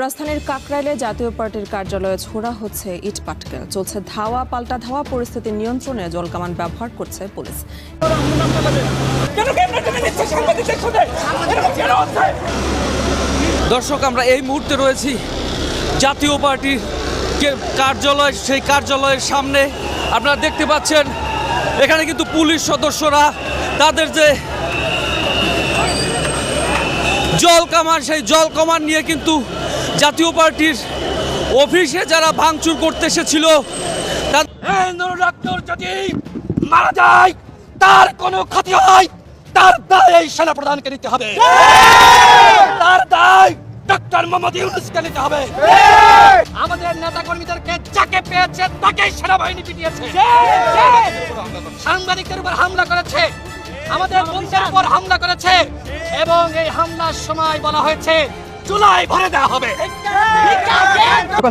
রাজধানীর কাকরাইলে জাতীয় পার্টির কার্যালয়ে ছোড়া হচ্ছে ইট পাটকেল। চলছে ধাওয়া, পাল্টা ধাওয়া, পরিস্থিতি নিয়ন্ত্রণে জলকামান ব্যবহার করছে পুলিশ। দর্শক, আমরা এই মুহূর্তে রয়েছি জাতীয় পার্টির কার্যালয়, সেই কার্যালয়ের সামনে। আপনারা দেখতে পাচ্ছেন, এখানে কিন্তু পুলিশ সদস্যরা, তাদের যে জল কামান সেই জল কামান নিয়ে কিন্তু জাতীয় পার্টির অফিসে যারা ভাঙচুর করতে এসেছিল তা- যদি মারা যায়, তার কোনো ক্ষতি হয়, তার দায় এই সেনা প্রধানকে নিতে হবে। তার দায় ডক্টর মোহাম্মদ ইউনুসকে নিতে হবে। আমাদের নেতা কর্মীদেরকে যাকে পেয়েছে, তাকেই সেনাবাহিনী পিটিয়েছে। সাংবাদিকদের উপর হামলা করেছে, আমাদের বন্ধুদের উপর হামলা করেছে, এবং এই হামলার সময় বলা হয়েছে ভরে দেওয়া হবে।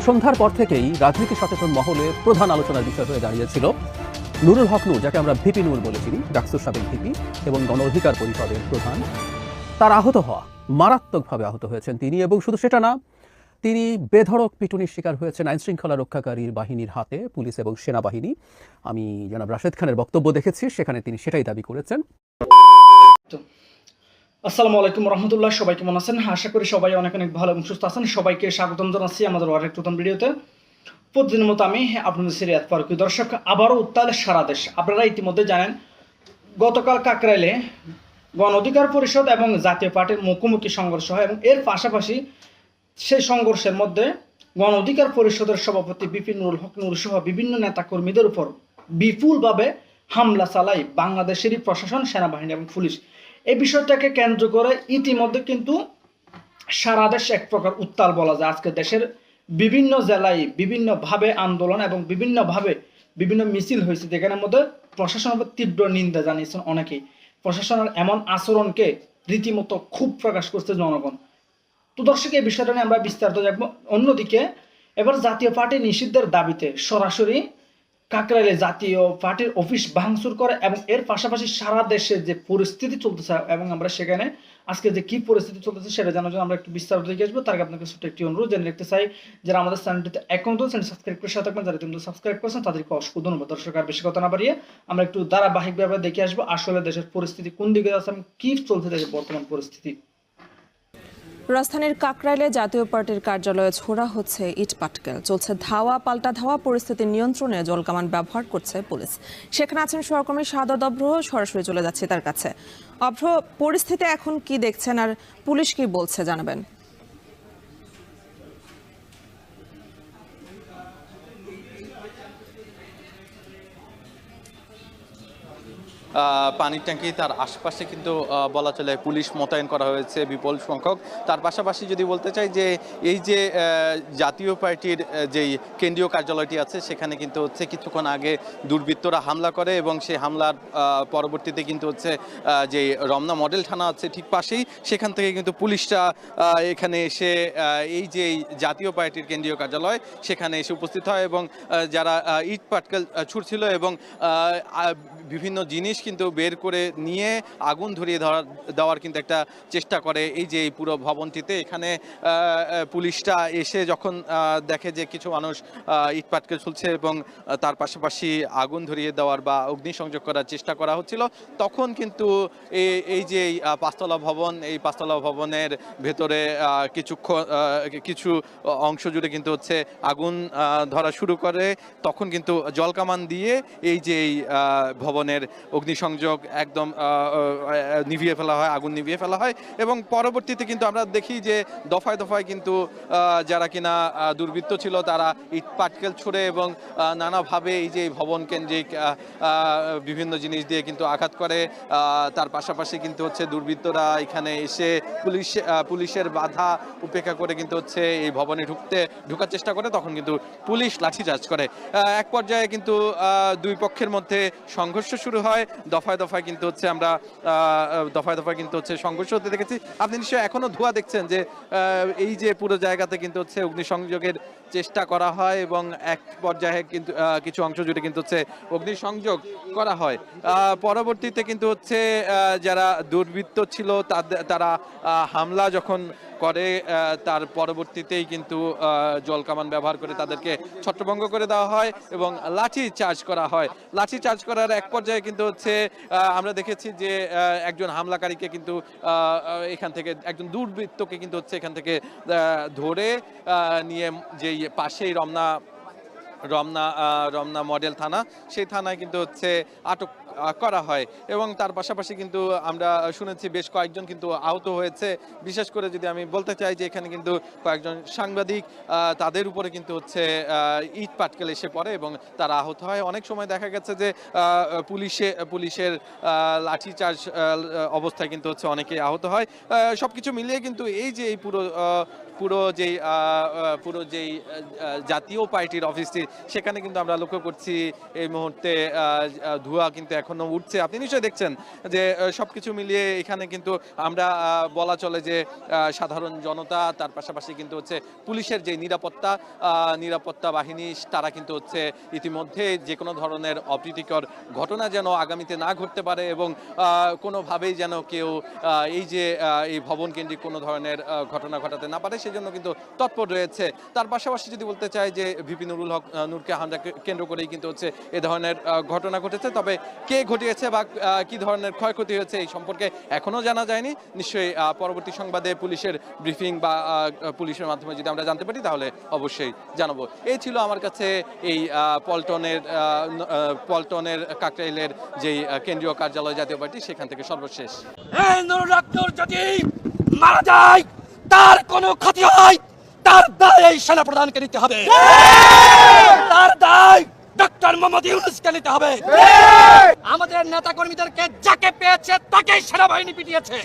সন্ধ্যার পর থেকেই রাজনীতি সচেতন মহলে প্রধান আলোচনার বিষয় হয়ে দাঁড়িয়েছিল। নুরুল হক নূর, যাকে আমরা ভিপি নূর বলেছি ডাকসুর সাবেক ভিপি এবং গণ অধিকার পরিষদের প্রধান, তার আহত হওয়া, মারাত্মকভাবে আহত হয়েছেন তিনি এবং শুধু সেটা না, তিনি বেধড়ক পিটুনির শিকার হয়েছেন আইন শৃঙ্খলা রক্ষাকারীর বাহিনীর হাতে, পুলিশ এবং সেনাবাহিনী। আমি জনাব রাশেদ খানের বক্তব্য দেখেছি, সেখানে তিনি সেটাই দাবি করেছেন। আসসালামু আলাইকুম রহমতুল্লাহ, সবাই কেমন আছেন? আশা করি সবাই অনেক অনেক ভালো এবং সুস্থ আছেন। সবাইকে স্বাগতম জানাচ্ছি আমাদের আরেক নতুন ভিডিওতে। প্রতিদিনের মতো আমি আপনাদের সিরিয়াত ফারুকি দর্শক, আবারও উত্তাল সারা দেশ। আপনারা ইতিমধ্যে জানেন, গতকাল কাকরাইলে গণ অধিকার পরিষদ এবং জাতীয় পার্টির মুখোমুখি সংঘর্ষ হয় এবং এর পাশাপাশি সেই সংঘর্ষের মধ্যে গণ অধিকার পরিষদের সভাপতি বিপিন নুরুল হক নুর সহ বিভিন্ন নেতাকর্মীদের উপর বিপুলভাবে হামলা চালায় বাংলাদেশেরই প্রশাসন, সেনাবাহিনী এবং পুলিশ। এই বিষয়টাকে কেন্দ্র করে ইতিমধ্যে কিন্তু সারা দেশ এক প্রকার উত্তাল বলা যায়। আজকে দেশের বিভিন্ন জেলায় বিভিন্নভাবে আন্দোলন এবং বিভিন্নভাবে বিভিন্ন মিছিল হয়েছে, যেখানের মধ্যে প্রশাসনের তীব্র নিন্দা জানিয়েছেন অনেকেই। প্রশাসনের এমন আচরণকে রীতিমতো খুব প্রকাশ করছে জনগণ। তো দর্শক, এই বিষয়টা নিয়ে আমরা বিস্তারিত দেখব। অন্যদিকে এবার জাতীয় পার্টি নিষিদ্ধের দাবিতে সরাসরি কাকরাইলে জাতীয় পার্টির অফিস ভাঙচুর করে এবং এর পাশাপাশি সারা দেশে যে পরিস্থিতি চলতেছে এবং আমরা সেখানে আজকে যে কি পরিস্থিতি চলতেছে সেটা জানার জন্য আমরা একটু বিস্তারিত দেখে আসব। তার আপনাকে ছোট্ট একটি অনুরোধ, জেনে রাখতে চাই যারা আমাদের চ্যানেলটিতে এখন তো চ্যানেল সাবস্ক্রাইব করে সাথে থাকবেন, যারা তুমি সাবস্ক্রাইব করছেন তাদেরকে অসংখ্য ধন্যবাদ। দর্শক, আর বেশি কথা না বাড়িয়ে আমরা একটু ধারাবাহিকভাবে দেখে আসব আসলে দেশের পরিস্থিতি কোন দিকে যাচ্ছে এবং কি চলছে দেশের বর্তমান পরিস্থিতি। রাজধানীর কাকরাইলে জাতীয় পার্টির কার্যালয়ে ছোড়া হচ্ছে ইট পাটকেল। চলছে ধাওয়া, পাল্টা ধাওয়া, পরিস্থিতি নিয়ন্ত্রণে জলকামান ব্যবহার করছে পুলিশ। সেখানে আছেন সহকর্মী সাদত অভ্র সরাসরি চলে যাচ্ছে তার কাছে। অভ্র, পরিস্থিতি এখন কি দেখছেন আর পুলিশ কি বলছে জানাবেন? পানির ট্যাঙ্কি তার আশপাশে কিন্তু বলা চলে পুলিশ মোতায়েন করা হয়েছে বিপুল সংখ্যক। তার পাশাপাশি যদি বলতে চাই যে, এই যে জাতীয় পার্টির যেই কেন্দ্রীয় কার্যালয়টি আছে, সেখানে কিন্তু হচ্ছে কিছুক্ষণ আগে দুর্বৃত্তরা হামলা করে এবং সেই হামলার পরবর্তীতে কিন্তু হচ্ছে যে রমনা মডেল থানা আছে ঠিক পাশেই, সেখান থেকে কিন্তু পুলিশরা এখানে এসে এই যে জাতীয় পার্টির কেন্দ্রীয় কার্যালয়, সেখানে এসে উপস্থিত হয় এবং যারা ইট পাটকেল ছুটছিল এবং বিভিন্ন জিনিস কিন্তু বের করে নিয়ে আগুন ধরিয়ে দেওয়ার দেওয়ার কিন্তু একটা চেষ্টা করে এই যে এই পুরো ভবনটিতে। এখানে পুলিশটা এসে যখন দেখে যে কিছু মানুষ আহ, ইট পাটকেল এবং তার পাশাপাশি আগুন ধরিয়ে দেওয়ার বা অগ্নিসংযোগ করার চেষ্টা করা হচ্ছিল তখন কিন্তু এই- যে পাঁচতলা ভবন এই পাঁচতলা ভবনের ভেতরে কিছুক্ষণ কিছু অংশ জুড়ে কিন্তু হচ্ছে আগুন ধরা শুরু করে। তখন কিন্তু জলকামান দিয়ে এই যে এই ভবনের অগ্নিসংযোগ একদম নিভিয়ে ফেলা হয়, আগুন নিভিয়ে ফেলা হয় এবং পরবর্তীতে কিন্তু আমরা দেখি যে দফায় দফায় কিন্তু যারা কিনা দুর্বৃত্ত ছিল তারা ইট পাটকেল ছুড়ে এবং নানাভাবে এই যে ভবন কেন্দ্রিক বিভিন্ন জিনিস দিয়ে কিন্তু আঘাত করে। তার পাশাপাশি কিন্তু হচ্ছে দুর্বৃত্তরা এখানে এসে পুলিশ পুলিশের বাধা উপেক্ষা করে কিন্তু হচ্ছে এই ভবনে ঢুকতে, ঢোকার চেষ্টা করে। তখন কিন্তু পুলিশ লাঠিচার্জ করে। এক পর্যায়ে কিন্তু দুই পক্ষের মধ্যে সংঘর্ষ শুরু হয়। দফায় দফায় কিন্তু হচ্ছে আমরা দফায় দফায় কিন্তু হচ্ছে সংঘর্ষ হতে দেখেছি। আপনি নিশ্চয়ই এখনও ধোয়া দেখছেন যে এই যে পুরো জায়গাতে কিন্তু হচ্ছে অগ্নিসংযোগের চেষ্টা করা হয় এবং এক পর্যায়ে কিন্তু কিছু অংশ জুড়ে কিন্তু হচ্ছে অগ্নিসংযোগ করা হয়। পরবর্তীতে কিন্তু হচ্ছে যারা দুর্বৃত্ত ছিল তারা হামলা যখন করে তার পরবর্তীতেই কিন্তু জল কামান ব্যবহার করে তাদেরকে ছত্রভঙ্গ করে দেওয়া হয় এবং লাঠি চার্জ করা হয়। লাঠি চার্জ করার এক পর্যায়ে কিন্তু হচ্ছে আমরা দেখেছি যে একজন হামলাকারীকে কিন্তু এখান থেকে, একজন দুর্বৃত্তকে কিন্তু হচ্ছে এখান থেকে ধরে নিয়ে যেই পাশেই রমনা রমনা রমনা মডেল থানা। সেই থানায় কিন্তু হচ্ছে আটক করা হয়। এবং তার পাশাপাশি কিন্তু আমরা শুনেছি বেশ কয়েকজন কিন্তু আহত হয়েছে। বিশেষ করে যদি আমি বলতে চাই যে এখানে কিন্তু কয়েকজন সাংবাদিক তাদের উপরে কিন্তু হচ্ছে ইট পাটকেল এসে পড়ে এবং তারা আহত হয়। অনেক সময় দেখা গেছে যে পুলিশে পুলিশের লাঠিচার্জ অবস্থায় কিন্তু হচ্ছে অনেকেই আহত হয়। আহ, সবকিছু মিলিয়ে কিন্তু এই যে এই পুরো পুরো যেই পুরো যেই জাতীয় পার্টির অফিসটি সেখানে কিন্তু আমরা লক্ষ্য করছি এই মুহূর্তে ধোঁয়া কিন্তু এখনও উঠছে। আপনি নিশ্চয়ই দেখছেন যে আহ, সবকিছু মিলিয়ে এখানে কিন্তু আমরা বলা চলে যে সাধারণ জনতা তার পাশাপাশি কিন্তু হচ্ছে পুলিশের যে নিরাপত্তা নিরাপত্তা বাহিনী তারা কিন্তু হচ্ছে ইতিমধ্যে যে কোনো ধরনের অপ্রীতিকর ঘটনা যেন আগামীতে না ঘটতে পারে এবং কোনোভাবেই যেন কেউ এই যে এই ভবন কেন্দ্রিক কোনো ধরনের ঘটনা ঘটাতে না পারে সেজন্য কিন্তু তৎপর রয়েছে। তার পাশাপাশি যদি বলতে চাই যে ভিপি নুরুল হক নূরকে হামলা কেন্দ্র করেই কিন্তু হচ্ছে এ ধরনের ঘটনা ঘটেছে। তবে কে ঘটিয়েছে বা কি ধরনের ক্ষয়ক্ষতি হয়েছে এই সম্পর্কে এখনও জানা যায়নি। নিশ্চয়ই পরবর্তী সংবাদে পুলিশের ব্রিফিং বা পুলিশের মাধ্যমে যদি আমরা জানতে পারি, তাহলে অবশ্যই জানাব। এই ছিল আমার কাছে এই পল্টনের পল্টনের কাকরাইলের যেই কেন্দ্রীয় কার্যালয় জাতীয় পার্টি, সেখান থেকে সর্বশেষ। মারা যায় তার কোনো ক্ষতি হয় তার দায় এই সেনা প্রধানকে নিতে হবে। তার দায় ডক্টর মোহাম্মদ ইউনুসকে নিতে হবে। আমাদের নেতা কর্মীদেরকে যাকে পেয়েছে তাকেই সেনাবাহিনী পিটিয়েছে।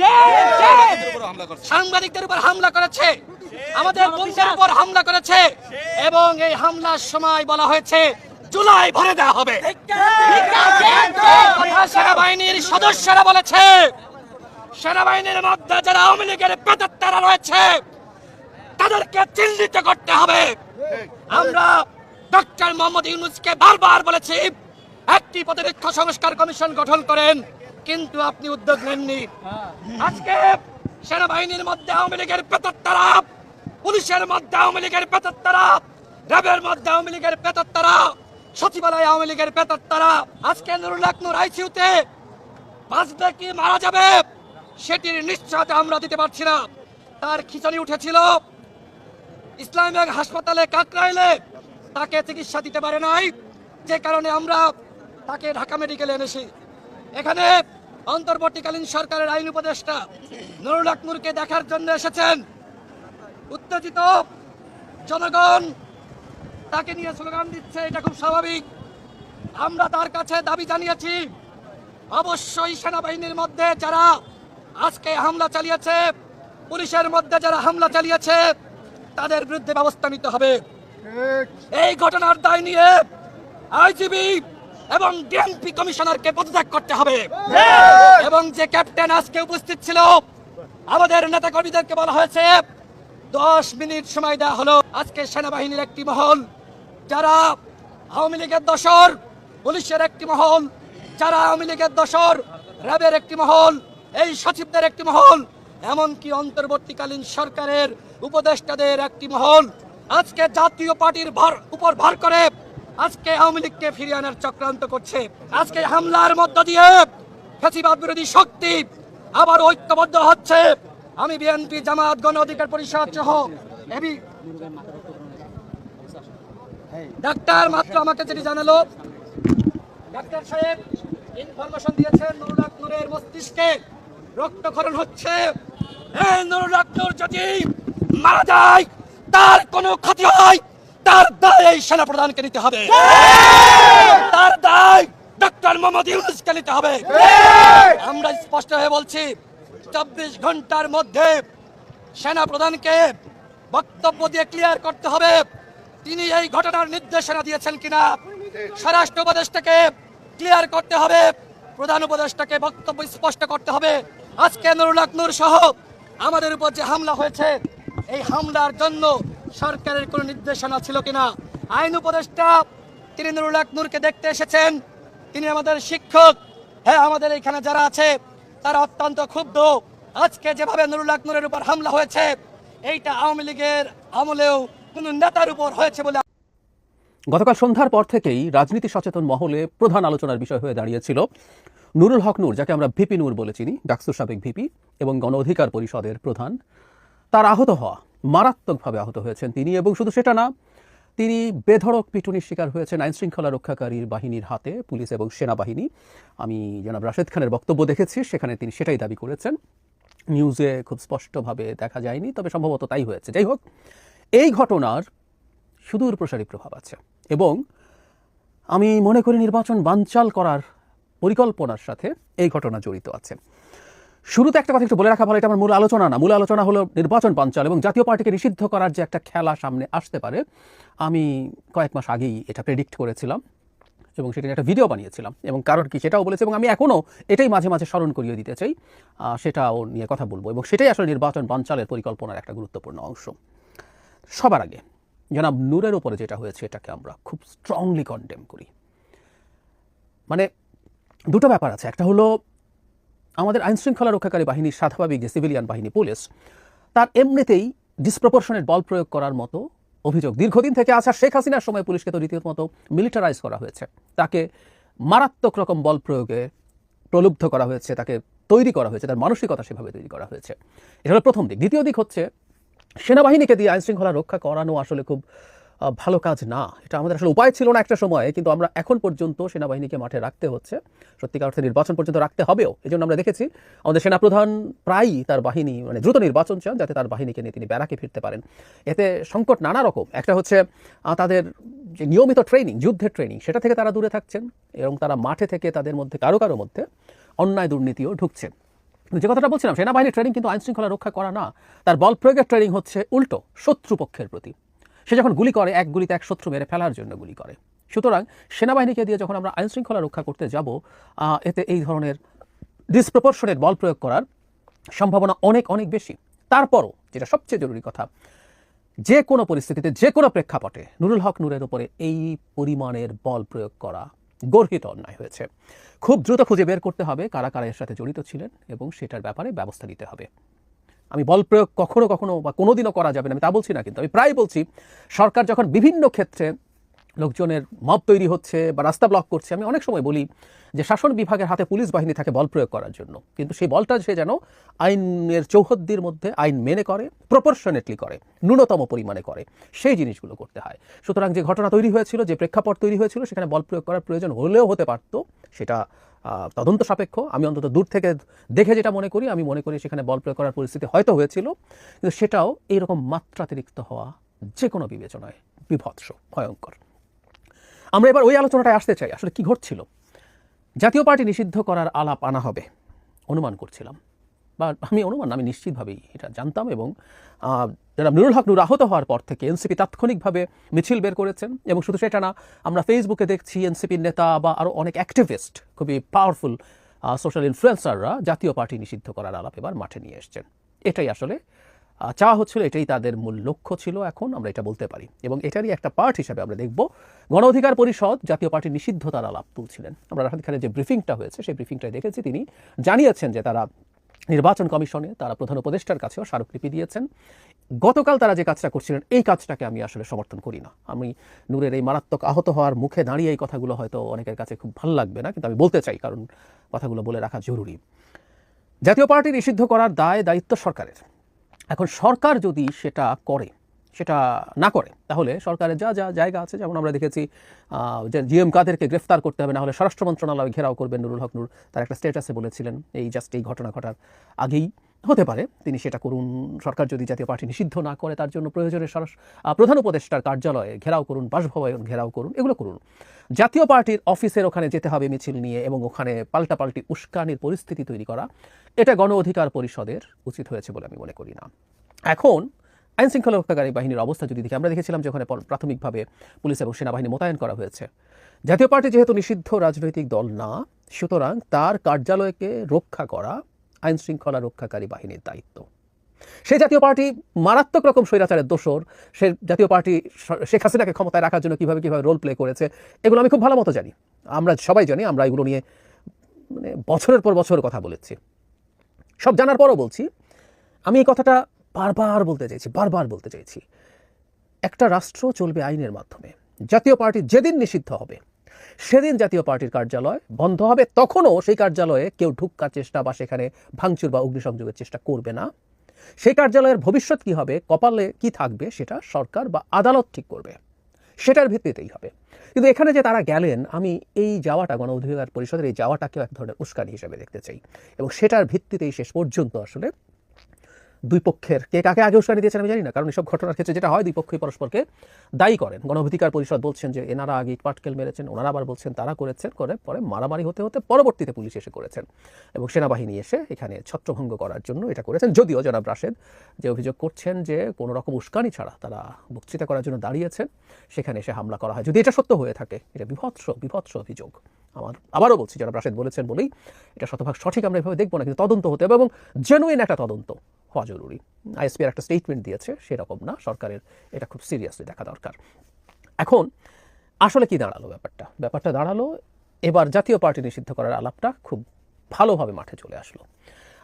সাংবাদিকদের উপর হামলা করেছে। আমাদের বন্ধুদের উপর হামলা করেছে। এবং এই হামলার সময় বলা হয়েছে জুলাই ভরে দেওয়া হবে। সেনাবাহিনীর সদস্যরা বলেছে সেনাবাহিনীর মধ্যে যারা আওয়ামী লীগের পেতাত্তারা রয়েছে, তাদেরকে চিহ্নিত করতে হবে। আমরা ডক্টর মোহাম্মদ ইউনুসকে বারবার বলেছি, একটি প্রতিরক্ষা সংস্কার কমিশন গঠন করেন, কিন্তু আপনি উদ্যোগ নেননি। আজকে সেনাবাহিনীর মধ্যে আওয়ামী লীগের পেতাত্তারা পুলিশের মধ্যে আওয়ামী লীগের পেতাত্তারা র্যাবের মধ্যে আওয়ামী লীগের পেতাত্তারা সচিবালয় আওয়ামী লীগের পেতাত্তারা আজকে নুরুল হক নূর আইসিউতে বাঁচবে কি মারা যাবে? সেটির নিশ্চয়তা আমরা দিতে পারছি না। তার খিচুড়ি উঠেছিল। ইসলাম ইসলামিক হাসপাতালে কাকরাইলে তাকে চিকিৎসা দিতে পারে নাই। যে কারণে আমরা তাকে ঢাকা মেডিকেলে এনেছি। এখানে অন্তর্বর্তীকালীন সরকারের আইন উপদেষ্টা নুরুল হক নূরকে দেখার জন্য এসেছেন। উত্তেজিত জনগণ তাকে নিয়ে স্লোগান দিচ্ছে, এটা খুব স্বাভাবিক। আমরা তার কাছে দাবি জানিয়েছি, অবশ্যই সেনাবাহিনীর মধ্যে যারা আজকে হামলা চালিয়েছে। পুলিশের মধ্যে যারা হামলা চালিয়েছে, তাদের বিরুদ্ধে ব্যবস্থা নিতে হবে। এই ঘটনার দায় নিয়ে আইজিবি এবং ডিএমপি কমিশনারকে পদত্যাগ করতে হবে। এবং যে ক্যাপ্টেন আজকে উপস্থিত ছিল, আমাদের নেতা কর্মীদেরকে বলা হয়েছে, দশ মিনিট সময় দেওয়া হলো। আজকে সেনাবাহিনীর একটি মহল, যারা আওয়ামী লীগের দশর পুলিশের একটি মহল, যারা আওয়ামী লীগের দশর র্যাবের একটি মহল এই সচিবদের একটি মহল, এমনকি অন্তর্বর্তীকালীন সরকারের উপদেষ্টাদের একটি মহল। আজকে জাতীয় পার্টির ভর, উপর ভার করে আজকে আওয়ামী লীগকে ফিরিয়ে আনার চক্রান্ত করছে। আজকে হামলার মধ্য দিয়ে ফ্যাসিবাদ বিরোধী শক্তি আবার ঐক্যবদ্ধ হচ্ছে। আমি বিএনপি, জামাত, গণ অধিকার পরিষদ সহ এবি ডাক্তার মাত্র আমাকে যেটি জানালো, ডাক্তার সাহেব, ইনফরমেশন দিয়েছেন নুরুল হক নূরের মস্তিষ্কে। রক্তক্ষরণ হচ্ছে। যদি মারা যায়, তার কোনো ক্ষতি হয়, তার দায় এই সেনা প্রধানকে নিতে হবে। তার দায় ডক্টর মোহাম্মদ ইউনুসকে নিতে হবে। আমরা স্পষ্ট হয়ে বলছি, চব্বিশ ঘণ্টার মধ্যে সেনা প্রধানকে বক্তব্য দিয়ে ক্লিয়ার করতে হবে। তিনি এই ঘটনার নির্দেশনা দিয়েছেন কিনা, স্বরাষ্ট্র উপদেষ্টাকে ক্লিয়ার করতে হবে। প্রধান উপদেষ্টাকে বক্তব্য স্পষ্ট করতে হবে। আজকে নুরুল আকনুর নূর সহ আমাদের উপর যে হামলা হয়েছে, এই হামলার জন্য সরকারের কোনো নির্দেশনা ছিল কিনা? আইন উপদেষ্টা তিনি নুরুল আকনুরকে দেখতে এসেছেন। তিনি আমাদের শিক্ষক। হ্যাঁ আমাদের এখানে যারা আছে, তারা অত্যন্ত ক্ষুব্ধ। আজকে যেভাবে নুরুল আকনুরের উপর হামলা হয়েছে, এইটা আওয়ামী লীগের আমলেও কোনো নেতার উপর হয়েছে বলে গতকাল সন্ধ্যার পর থেকেই রাজনীতি সচেতন মহলে প্রধান আলোচনার বিষয় হয়ে দাঁড়িয়েছিল। নুরুল হক নূর, যাকে আমরা ভিপি নূর বলে চিনি, ডাকসুর সাবেক ভিপি এবং গণ অধিকার পরিষদের প্রধান, তার আহত হওয়া, মারাত্মকভাবে আহত হয়েছেন তিনি এবং শুধু সেটা না, তিনি বেধড়ক পিটুনির শিকার হয়েছেন আইন শৃঙ্খলা রক্ষাকারীর বাহিনীর হাতে, পুলিশ এবং সেনাবাহিনী। আমি জনাব রাশেদ খানের বক্তব্য দেখেছি, সেখানে তিনি সেটাই দাবি করেছেন। নিউজে খুব স্পষ্টভাবে দেখা যায়নি, তবে সম্ভবত তাই হয়েছে। যাই হোক, এই ঘটনার সুদূর প্রসারী প্রভাব আছে এবং আমি মনে করি নির্বাচন বানচাল করার পরিকল্পনার সাথে এই ঘটনা জড়িত আছে। শুরুতে একটা কথা একটু বলে রাখা ভালো, এটা আমার মূল আলোচনা না। মূল আলোচনা হলো নির্বাচন বানচাল এবং জাতীয় পার্টিকে নিষিদ্ধ করার যে একটা খেলা সামনে আসতে পারে, আমি কয়েক মাস আগেই এটা প্রেডিক্ট করেছিলাম এবং সেটা একটা ভিডিও বানিয়েছিলাম। এবং কারণ কি সেটাও বলেছে এবং আমি এখনও এটাই মাঝে মাঝে স্মরণ করিয়ে দিতে চাই সেটাও নিয়ে কথা বলব এবং সেটাই আসলে নির্বাচন বানচালের পরিকল্পনার একটা গুরুত্বপূর্ণ অংশ। সবার আগে, জনাব নূরের উপরে যেটা হয়েছে, এটাকে আমরা খুব স্ট্রংলি কন্ডেম করি। মানে দুটো ব্যাপার আছে। একটা হলো, আমাদের আইন শৃঙ্খলা রক্ষাকারী বাহিনীর স্বাভাবিক যে সিভিলিয়ান বাহিনী, পুলিশ, তার এমনিতেই ডিসপ্রপোর্শনেট বল প্রয়োগ করার মতো অভিযোগ দীর্ঘদিন থেকে আসা শেখ হাসিনার সময় পুলিশকে তো রীতিমতো মিলিটারাইজ করা হয়েছে। তাকে মারাত্মক রকম বল প্রয়োগে প্রলুব্ধ করা হয়েছে, তাকে তৈরি করা হয়েছে, তার মানসিকতা সেভাবে তৈরি করা হয়েছে। এটা হলো প্রথম দিক। দ্বিতীয় দিক হচ্ছে, সেনাবাহিনীকে দিয়ে আইন শৃঙ্খলা রক্ষা করানো আসলে খুব ভালো কাজ না। এটা আমাদের আসলে উপায় ছিল না একটা সময়ে, কিন্তু আমরা এখন পর্যন্ত সেনাবাহিনীকে মাঠে রাখতে হচ্ছে। সত্যিকার অর্থে নির্বাচন পর্যন্ত রাখতে হবেও এই জন্য আমরা দেখেছি আমাদের সেনাপ্রধান প্রায়ই তার বাহিনী মানে দ্রুত নির্বাচন চান, যাতে তার বাহিনীকে নিয়ে তিনি ব্যারাকে ফিরতে পারেন। এতে সংকট নানা রকম। একটা হচ্ছে তাদের যে নিয়মিত ট্রেনিং যুদ্ধের ট্রেনিং সেটা থেকে তারা দূরে থাকছেন এবং তারা মাঠে থেকে তাদের মধ্যে, কারও কারও মধ্যে অন্যায় দুর্নীতিও ঢুকছেন যে কথাটা বলছিলাম, সেনাবাহিনীর ট্রেনিং কিন্তু আইন শৃঙ্খলা রক্ষা করা না। তার বল প্রয়োগের ট্রেনিং হচ্ছে উল্টো, শত্রুপক্ষের প্রতি। সে যখন গুলি করে, এক গুলিতে এক শত্রু মেরে ফেলার জন্য গুলি করে। সুতরাং সেনাবাহিনীকে দিয়ে যখন আমরা আইন শৃঙ্খলা রক্ষা করতে যাব এতে এই ধরনের ডিসপ্রপোর্শনের বল প্রয়োগ করার সম্ভাবনা অনেক অনেক বেশি। তারপরও যেটা সবচেয়ে জরুরি কথা, যে কোনো পরিস্থিতিতে, যে কোনো প্রেক্ষাপটে নুরুল হক নূরের উপরে এই পরিমাণের বল প্রয়োগ করা গর্হিত অন্যায় হয়েছে। খুব দ্রুত খুঁজে বের করতে হবে কারা কারা এর সাথে জড়িত ছিলেন এবং সেটার ব্যাপারে ব্যবস্থা নিতে হবে। আমি বল প্রয়োগ কখনো কখনো বা কোনোদিনও করা যাবে না, আমি তা বলছি না কিন্তু। আমি প্রায় বলছি, সরকার যখন বিভিন্ন ক্ষেত্রে লোকজনের মব তৈরি হচ্ছে বা রাস্তা ব্লক করছে, আমি অনেক সময় বলি যে শাসন বিভাগের হাতে পুলিশ বাহিনী থাকে বল প্রয়োগ করার জন্য। কিন্তু সেই বলটা সে যেন আইনের চৌহদ্দির মধ্যে আইন মেনে করে প্রপোর্শনেটলি করে, ন্যূনতম পরিমাণে করে, সেই জিনিসগুলো করতে হয়। সুতরাং যে ঘটনা তৈরি হয়েছিল, যে প্রেক্ষাপট তৈরি হয়েছিল, সেখানে বল প্রয়োগ করার প্রয়োজন হলেও হতে পারত, সেটা তদন্ত সাপেক্ষ। আমি অন্তত দূর থেকে দেখে যেটা মনে করি, আমি মনে করি সেখানে বল প্রয়োগ করার পরিস্থিতি হয়তো হয়েছিল, কিন্তু সেটাও এইরকম মাত্রাতিরিক্ত হওয়া যে কোনো বিবেচনায় বিভৎস, ভয়ঙ্কর। আমরা এবার ওই আলোচনাটায় আসতে চাই, আসলে কি ঘটছিল? জাতীয় পার্টি নিষিদ্ধ করার আলাপ আনা হবে, অনুমান করছিলাম। বা আমি অনুমান, আমি নিশ্চিতভাবেই এটা জানতাম এবং যারা নুরুল হক নুর আহত হওয়ার পর থেকে এনসিপি তাৎক্ষণিকভাবে মিছিল বের করেছেন এবং শুধু সেটা না, আমরা ফেসবুকে দেখছি এনসিপির নেতা বা আরও অনেক অ্যাক্টিভিস্ট খুবই পাওয়ারফুল সোশ্যাল ইনফ্লুয়েন্সাররা জাতীয় পার্টি নিষিদ্ধ করার আলাপ এবার মাঠে নিয়ে এসছেন। এটাই আসলে চাওয়া হচ্ছিল, এটাই তাদের মূল লক্ষ্য ছিল এখন, আমরা এটা বলতে পারি। এবং এটারই একটা পার্ট হিসাবে আমরা দেখব, গণ অধিকার পরিষদ জাতীয় পার্টির নিষিদ্ধতার আলাপ তুলছিলেন। আমরা রাহাত খানের যে ব্রিফিংটা হয়েছে, সেই ব্রিফিংটাই দেখেছি, তিনি জানিয়েছেন যে তারা নির্বাচন কমিশনে তারা প্রধান উপদেষ্টার কাছেও স্মারকলিপি দিয়েছেন। গতকাল তারা যে কাজটা করছিলেন, এই কাজটাকে আমি আসলে সমর্থন করি না। আমি নূরের এই মারাত্মক আহত হওয়ার মুখে দাঁড়িয়ে এই কথাগুলো হয়তো অনেকের কাছে খুব ভালো লাগবে না, কিন্তু আমি বলতে চাই, কারণ কথাগুলো বলে রাখা জরুরি। জাতীয় পার্টি নিষিদ্ধ করার দায় দায়িত্ব সরকারের। এখন সরকার যদি সেটা করে সেটা না করে, তাহলে সরকারের যা যা জায়গা আছে, যেমন আমরা দেখেছি যে জিএম কাদেরকে গ্রেফতার করতে হবে না হলে স্বরাষ্ট্র মন্ত্রণালয় ঘেরাও করবেন নুরুল হক নূর। তার একটা স্টেটাসে বলেছিলেন, এই জাস্ট এই ঘটনা ঘটার আগেই। হতে পারে, তিনি সেটা করুন, সরকার যদি জাতীয় পার্টি নিষিদ্ধ না করে, তার জন্য প্রয়োজনে প্রধান উপদেষ্টার কার্যালয়ে ঘেরাও করুন, বাসভবন ঘেরাও করুন, এগুলো করুন। জাতীয় পার্টির অফিসের ওখানে যেতে হবে মিছিল নিয়ে এবং ওখানে পাল্টাপাল্টি উস্কানির পরিস্থিতি তৈরি করা। এটা গণ অধিকার পরিষদের উচিত হয়েছে বলে আমি মনে করি না। এখন আইন শৃঙ্খলা রক্ষাকারী বাহিনীর অবস্থা যদি দেখি, আমরা দেখেছিলাম যে ওখানে প্রাথমিকভাবে পুলিশ এবং সেনাবাহিনী মোতায়েন করা হয়েছে। জাতীয় পার্টি যেহেতু নিষিদ্ধ রাজনৈতিক দল না, সুতরাং তার কার্যালয়কে রক্ষা করা আইন শৃঙ্খলা রক্ষাকারী বাহিনীর দায়িত্ব। সেই জাতীয় পার্টি মারাত্মক রকম স্বৈরাচারের দোষর, সে জাতীয় পার্টি শেখ হাসিনাকে ক্ষমতায় রাখার জন্য কীভাবে কীভাবে রোল প্লে করেছে, এগুলো আমি খুব ভালো মতো জানি। আমরা সবাই জানি, আমরা এগুলো নিয়ে মানে বছরের পর বছর কথা বলেছি। সব জানার পরও বলছি, আমি এই কথাটা বারবার বলতে চাইছি, বারবার বলতে চাইছি। একটা রাষ্ট্র চলবে আইনের মাধ্যমে। জাতীয় পার্টি যেদিন নিষিদ্ধ হবে, সেদিন জাতীয় পার্টির কার্যালয় বন্ধ হবে। তখনও সেই কার্যালয়ে কেউ ঢুকার চেষ্টা বা সেখানে ভাঙচুর বা অগ্নিসংযোগের চেষ্টা করবে না। সেই কার্যালয়ের ভবিষ্যৎ কি হবে, কপালে কি থাকবে, সেটা সরকার বা আদালত ঠিক করবে। সেটার ভিত্তিতেই হবে। কিন্তু এখানে যে তারা গেলেন, আমি এই যাওয়াটা, গণ অধিকার পরিষদের এই যাওয়াটাকেও এক ধরনের উস্কানি হিসেবে দেখতে চাই। এবং সেটার ভিত্তিতেই শেষ পর্যন্ত আসলে দুই পক্ষের। কে কাকে আগে উস্কানি দিয়েছেন আমি জানি না, কারণ এসব ঘটনার ক্ষেত্রে যেটা হয়, দুই পক্ষই পরস্পরকে দায়ী করেন। গণঅধিকার পরিষদ বলছেন যে, এনারা আগে ইটপাটকেল মেরেছেন, ওনারা আবার বলছেন তারা করেছেন, করে পরে মারামারি হতে হতে পরবর্তীতে পুলিশ এসে করেছেন। এবং সেনাবাহিনী এসে এখানে ছত্রভঙ্গ করার জন্য এটা করেছেন। যদিও জনাব রাশেদ যে অভিযোগ করছেন যে, কোনো রকম উস্কানি ছাড়া তারা বক্তৃতা করার জন্য দাঁড়িয়েছেন, সেখানে এসে হামলা করা হয়। যদি এটা সত্য হয়ে থাকে, এটা বিভৎস বিভৎস অভিযোগ। আমার, আবারও বলছি, জনাব রাশেদ বলেছেন বলেই এটা শতভাগ সঠিক, আমরা এভাবে দেখব না, কিন্তু তদন্ত হতে হবে এবং জেনুইন একটা তদন্ত হওয়া জরুরি। আইএসপির একটা স্টেটমেন্ট দিয়েছে, সেরকম না, সরকারের এটা খুব সিরিয়াসলি দেখা দরকার। এখন আসলে কি দাঁড়াল ব্যাপারটা? ব্যাপারটা দাঁড়াল, এবার জাতীয় পার্টি নিষিদ্ধ করার আলাপটা খুব ভালোভাবে মাঠে চলে আসলো।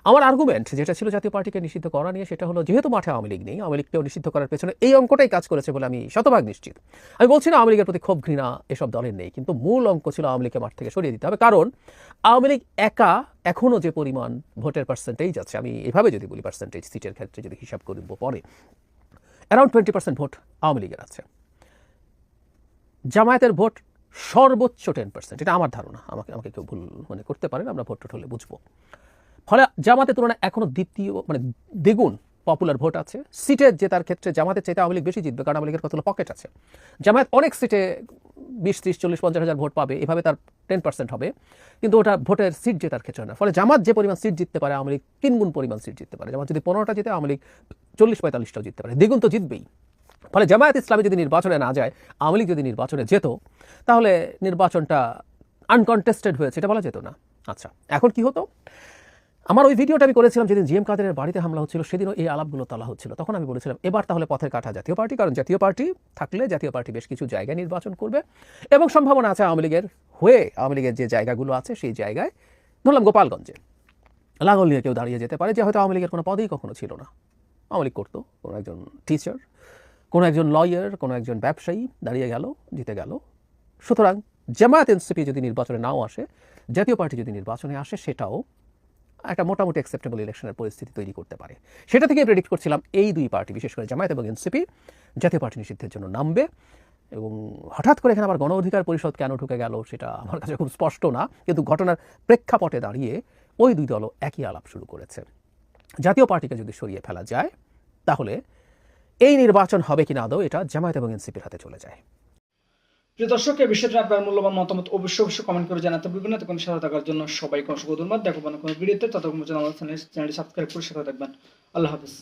আমার আর্গুমেন্ট যেটা ছিল জাতীয় পার্টিকে নিষিদ্ধ করা নিয়ে সেটা হলো যেহেতু মাঠে আওয়ামী লীগ নেই, আওয়ামী লীগকেও নিষিদ্ধ করার পেছনে এই অঙ্কটাই কাজ করেছে বলে আমি শতভাগ নিশ্চিত। আমি বলছি না আওয়ামী লীগের প্রতি ক্ষোভ, ঘৃণা এসব দলের নেই, কিন্তু মূল অঙ্ক ছিল আওয়ামী লীগকে মাঠ থেকে সরিয়ে দিতে হবে। কারণ আওয়ামী লীগ একা এখনও যে পরিমাণ ভোটের পার্সেন্টেজ আছে, আমি এভাবে যদি বলি পার্সেন্টেজ সিটের ক্ষেত্রে যদি হিসাব করব পরে around twenty percent vote Awami লীগের আছে। জামায়াতের ভোট সর্বোচ্চ টেন পার্সেন্ট এটা আমার ধারণা, আমাকে আমাকে কেউ ভুল মানে করতে পারেন, আমরা ভোট হলে বুঝব। ফলে জামাতের তুলনায় এখনও দ্বিতীয় মানে দ্বিগুণ পপুলার ভোট আছে। সিটের জেতার ক্ষেত্রে জামাতের চাইতে আওয়ামী লীগ বেশি জিতবে, কারণ আওয়ামী লীগের কতগুলো পকেট আছে। জামায়াত অনেক সিটে বিশ, ত্রিশ, চল্লিশ, পঞ্চাশ হাজার ভোট পাবে, এভাবে তার টেন পার্সেন্ট হবে। কিন্তু ওটা ভোটের সিট জেতার ক্ষেত্রে না। ফলে জামাত যে পরিমাণ সিট জিততে পারে, আওয়ামী লীগ তিন গুণ পরিমাণ সিট জিততে পারে। জামাত যদি পনেরোটা জিতে, আওয়ামী লীগ চল্লিশ, পঁয়তাল্লিশটাও জিততে পারে। দ্বিগুণ তো জিতবেই। ফলে জামায়াত ইসলামী যদি নির্বাচনে না যায়, আওয়ামী লীগ যদি নির্বাচনে যেত, তাহলে নির্বাচনটা আনকনটেস্টেড হয়েছে, এটা বলা যেত না। আচ্ছা এখন কি হতো? আমার ওই ভিডিওটা আমি করেছিলাম যেদিন জিএম কাদেরের বাড়িতে হামলা হচ্ছিল, সেদিনও এই আলাপগুলো তালা হচ্ছিল। তখন আমি বলেছিলাম, এবার তাহলে পথের কাটা জাতীয় পার্টি, কারণ জাতীয় পার্টি থাকলে জাতীয় পার্টি বেশ কিছু জায়গায় নির্বাচন করবে এবং সম্ভাবনা আছে আওয়ামী লীগের হয়ে, আওয়ামী লীগের যে জায়গাগুলো আছে সেই জায়গায়। ধরলাম গোপালগঞ্জে। লাঙ্গল নিয়ে কেউ দাঁড়িয়ে যেতে পারে, যে হয়তো আওয়ামী লীগের কোনো পদেই কখনো ছিল না। আওয়ামী লীগ করতো, কোনো একজন টিচার কোনো একজন লয়ার কোনো একজন ব্যবসায়ী দাঁড়িয়ে গেল, জিতে গেল। সুতরাং জামায়াত এনসিপি যদি নির্বাচনে নাও আসে, জাতীয় পার্টি যদি নির্বাচনে আসে, সেটাও একটা মোটামুটি অ্যাকসেপ্টেবল ইলেকশনের পরিস্থিতি তৈরি করতে পারে। সেটা থেকে প্রেডিক্ট করছিলাম এই দুই পার্টি বিশেষ করে জামায়াত এবং এনসিপি। জাতীয় পার্টি নিষিদ্ধের জন্য নামবে এবং হঠাৎ করে এখানে আবার গণ অধিকার পরিষদ কেন ঢুকে গেল সেটা আমার কাছে খুব স্পষ্ট না, কিন্তু ঘটনার প্রেক্ষাপটে দাঁড়িয়ে ওই দুই দলও একই আলাপ শুরু করেছে। জাতীয় পার্টিকে যদি সরিয়ে ফেলা যায়, তাহলে এই নির্বাচন হবে কিনা আদৌ, এটা জামায়াত এবং এনসিপির হাতে চলে যায়। প্রিয় দর্শক এই বিষয়টা আপনার মূল্যবান মতামত অবশ্যই অবশ্যই কমেন্ট করে জানাতে ভুলবেন না। তখন সাথে থাকার জন্য সবাইকে অসংখ্য ধন্যবাদ। দেখো কোনো ভিডিওতে, ততক্ষণ পর্যন্ত আমাদের চ্যানেলটি সাবস্ক্রাইব করে সাথে থাকবেন। আল্লাহ হাফিজ।